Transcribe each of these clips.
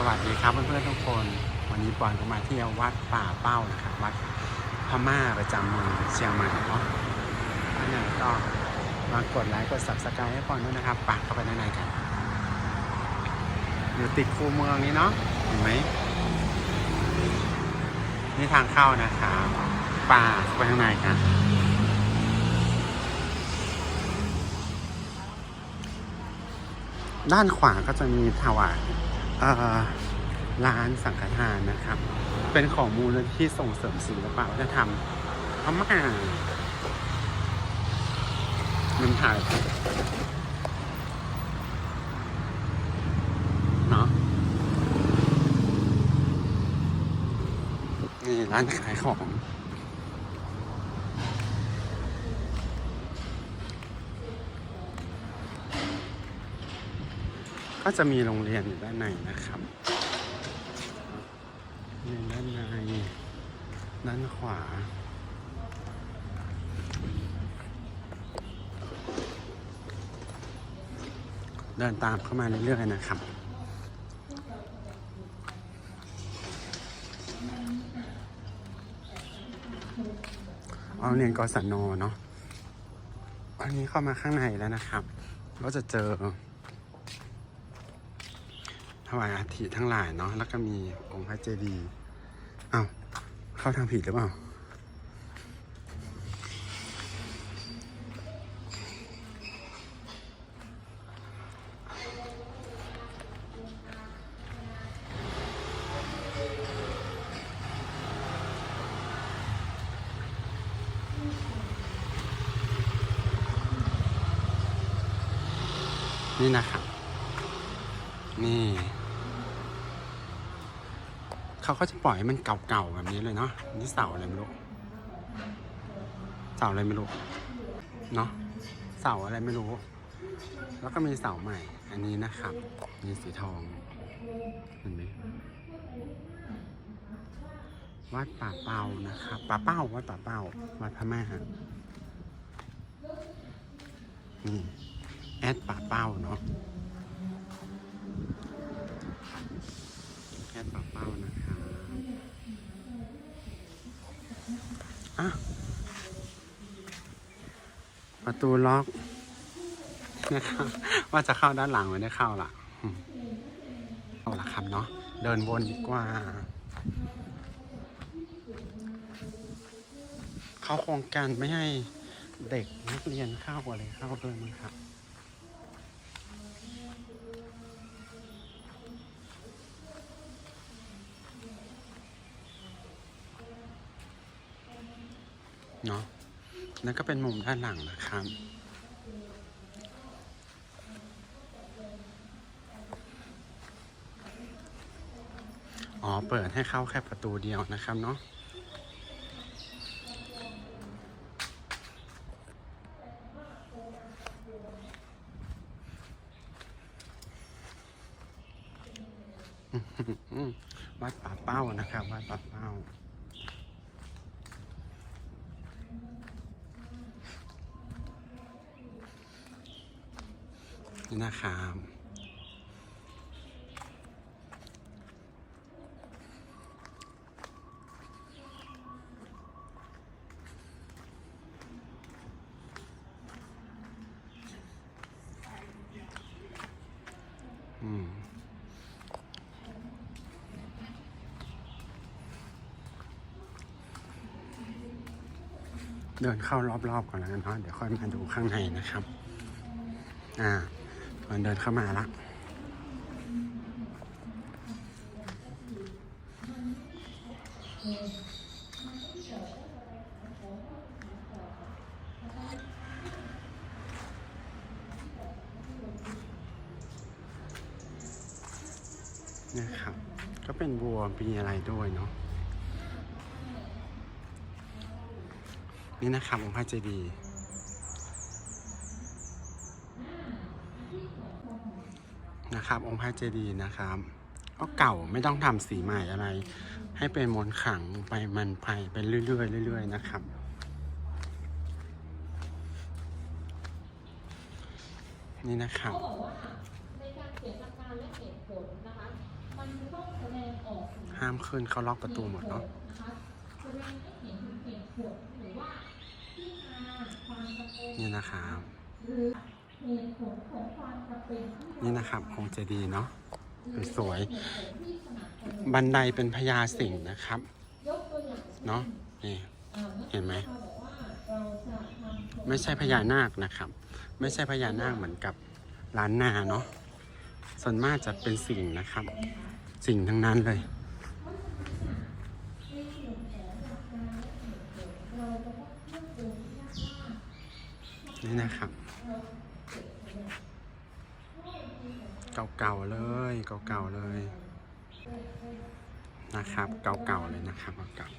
สวัสดีครับเพื่อนๆทุกคน วันนี้ปอนก็มาเที่ยววัดป่าเป้านะครับวัดพม่าประจำเมืองเชียงใหม่เนาะถ้าไหนก็มากดไลค์กด subscribe ให้ปอนด้วยนะครับปากเข้าไปด้านในกัน อยู่ติดคูเมืองนี้เนาะเห็นไหมนี่ทางเข้านะครับป่าเข้าไปข้างในกันด้านขวาก็จะมีถวาย ร้านสังฆทานนะครับ เป็นของมูลนิธิส่งเสริมศิลปะวัฒนธรรมพม่ามันถ่ายเนาะนี่ร้านขายของ ก็จะมีโรงเรียนอยู่ด้านในนะครับในด้านในด้านขวา เดินตามเข้ามาเรื่อยๆนะครับเอาเรียนกศนเนาะอันนี้เข้ามาข้างในแล้วนะครับ ก็จะเจอ ถวายอาถิทั้งหลายเนาะแล้วก็มีองค์พระเจดีย์เอ้าเข้าทางผิดหรือเปล่านี่นะครับ นี่ เขาก็จะปล่อยให้มันเก่าๆแบบนี้เลยเนาะนี่เสาอะไรไม่รู้เสาอะไรไม่รู้เนาะเสาอะไรไม่รู้ แล้วก็มีเสาใหม่ อันนี้นะครับมีสีทองเห็นไหมวัดป่าเป้านะครับป่าเป้าวัดป่าเป้าวัดพระแม่านี่แอดป่าเป้าเนาะ แอดป่าเป้านะคะ อะประตูล็อกนะครับว่าจะเข้าด้านหลังไม่ได้เข้าล่ะอืมเอาละครับเนาะเดินวนดีกว่า เขาโครงการไม่ให้เด็กนักเรียนเข้าอะไรเข้าด้วยมั้งครับ เนาะแล้วก็เป็นมุมด้านหลังนะครับ อ๋อ เปิดให้เข้าแค่ประตูเดียวนะครับเนาะ อืมวัดป่าเป้านะครับ วัดป่าเป้า นี่นะครับอืมเดินเข้ารอบๆก่อนแล้วกันเนาะเดี๋ยวค่อยมาดูข้างในนะครับ อ่า มันเดินเข้ามาละนะครับ ก็เป็นวัวมีอะไรด้วยเนาะนี่นะครับองค์พระเจดีย์ นะครับ องค์พระเจดีย์นะครับก็เก่าไม่ต้องทำสีใหม่อะไร ให้เป็นมนต์ขลังไปมันไปไปเรื่อยๆเรื่อยๆนะครับ นี่นะครับเขาบอกว่าในการเขียนหลักการและเหตุผลนะคะมันก็ห้ามขึ้นเขาล็อกประตูหมดเนาะนี่นะครับ นี่นะครับคงจะดีเนาะสวย บันไดเป็นพญาสิงห์นะครับเนาะนี่เห็นไหมไม่ใช่พญานาคนะครับ ไม่ใช่พญานาคเหมือนกับล้านนาเนาะส่วนมากจะเป็นสิ่งนะครับ สิ่งทั้งนั้นเลยนี่นะครับ เก่าๆเลยเก่าๆเลยนะครับเก่าๆเลยนะครับเก่าๆ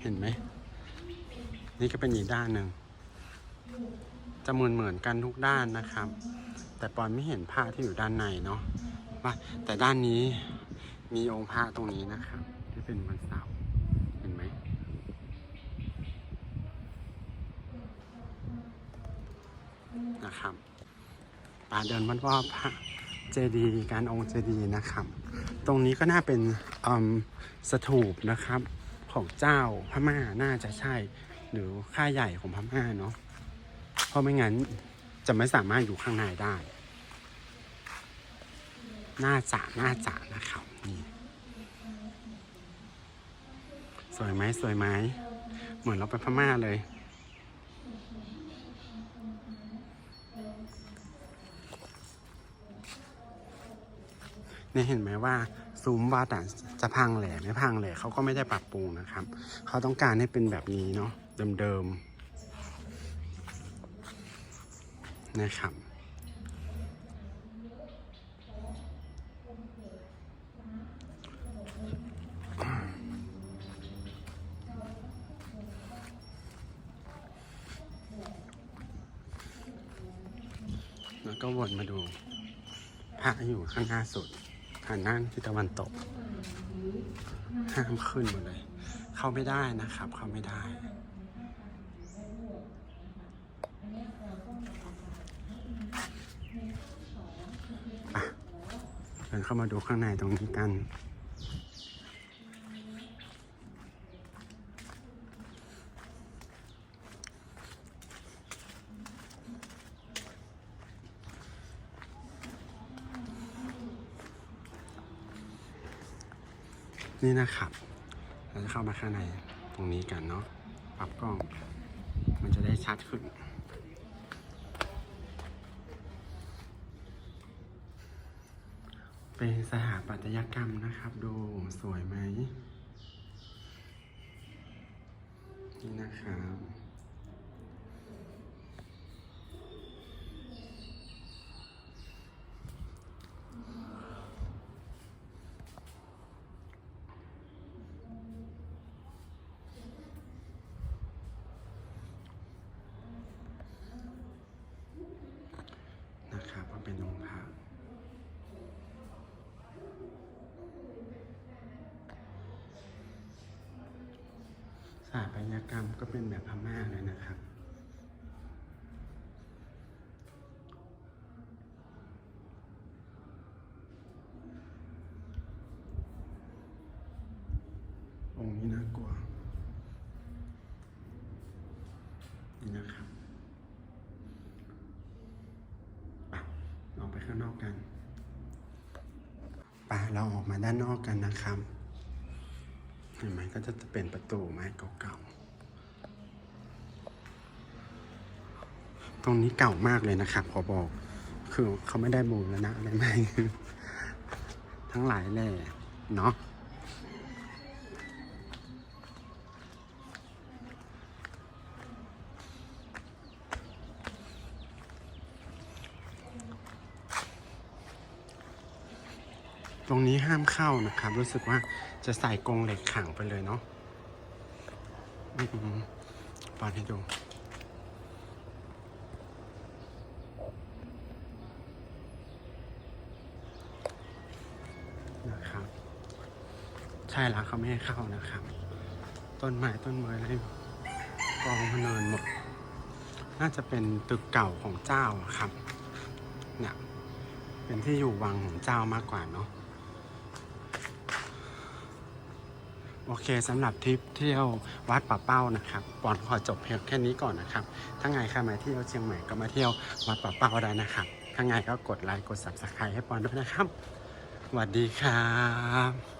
เห็นไหมนี่ก็เป็นอีกด้านหนึ่งจะเหมือนเหมือนๆกันทุกด้านนะครับ แต่ปอนไม่เห็นผ้าที่อยู่ด้านในเนาะว่าแต่ด้านนี้มีองค์พระตรงนี้นะครับ ที่เป็นวันเสาร์เห็นไหมนะครับ ป่าเดินวัดว่าพระเจดีย์การองค์เจดีย์นะครับ ตรงนี้ก็น่าเป็นอืมสถูปนะครับ ของเจ้าพม่าน่าจะใช่ หรือค่าใหญ่ของพม่าเนาะเพราะไม่งั้นจะไม่สามารถอยู่ข้างในได้ น่าจะน่าจะนะครับนี่สวยไหมสวยไหมเหมือนเราไปพม่าเลย เนี่ยเห็นไหมว่าซุ้มว่าแต่จะพังแหล่ไม่พังแหล่เขาก็ไม่ได้ปรับปรุงนะครับ เขาต้องการให้เป็นแบบนี้เนาะเดิมๆนะครับแล้วก็วนมาดูพระอยู่ข้างหน้าสุด หันหน้าทิศตะวันตก ห้ามขึ้นหมดเลย เข้าไม่ได้นะครับ เข้าไม่ได้ อะเดินเข้ามาดูข้างในตรงนี้กัน นี่นะครับ เราจะเข้ามาข้างในตรงนี้กันเนาะ ปรับกล้อง มันจะได้ชัดขึ้น เป็นสถาปัตยกรรมนะครับ ดูสวยไหม นี่นะครับก็เป็นองค์พระสถาปัตยกรรมก็เป็นแบบพม่าเลยนะครับ องค์นี้น่ากลัว นี่นะครับไปออกไปข้างนอกกันไปเราออกมาด้านนอกกันนะครับ เห็นไหมก็จะเป็นประตูไม้เก่าๆ ตรงนี้เก่ามากเลยนะครับขอบอก คือเขาไม่ได้บูรณะอะไรไหม ทั้งหลายแหล่เนาะ ตรงนี้ห้ามเข้านะครับ รู้สึกว่าจะใส่กรงเหล็กขังไปเลยเนาะอืมปอนให้ดูนะครับ ใช่แล้วเขาไม่ให้เข้านะครับ ต้นไม้ต้นไม้อะไรกองพเนินหมด น่าจะเป็นตึกเก่าของเจ้าอะครับเนี่ยเป็นที่อยู่วังของเจ้ามากกว่าเนาะ โอเคสำหรับทริปเที่ยววัดป่าเป้านะครับปอนขอจบเพียงแค่นี้ก่อนนะครับ ถ้าไงใครมาเที่ยวเชียงใหม่ก็มาเที่ยววัดป่าเป้าได้นะครับถ้าไงก็กดไลค์กด subscribe ให้ปอนด้วยนะครับสวัสดีครับ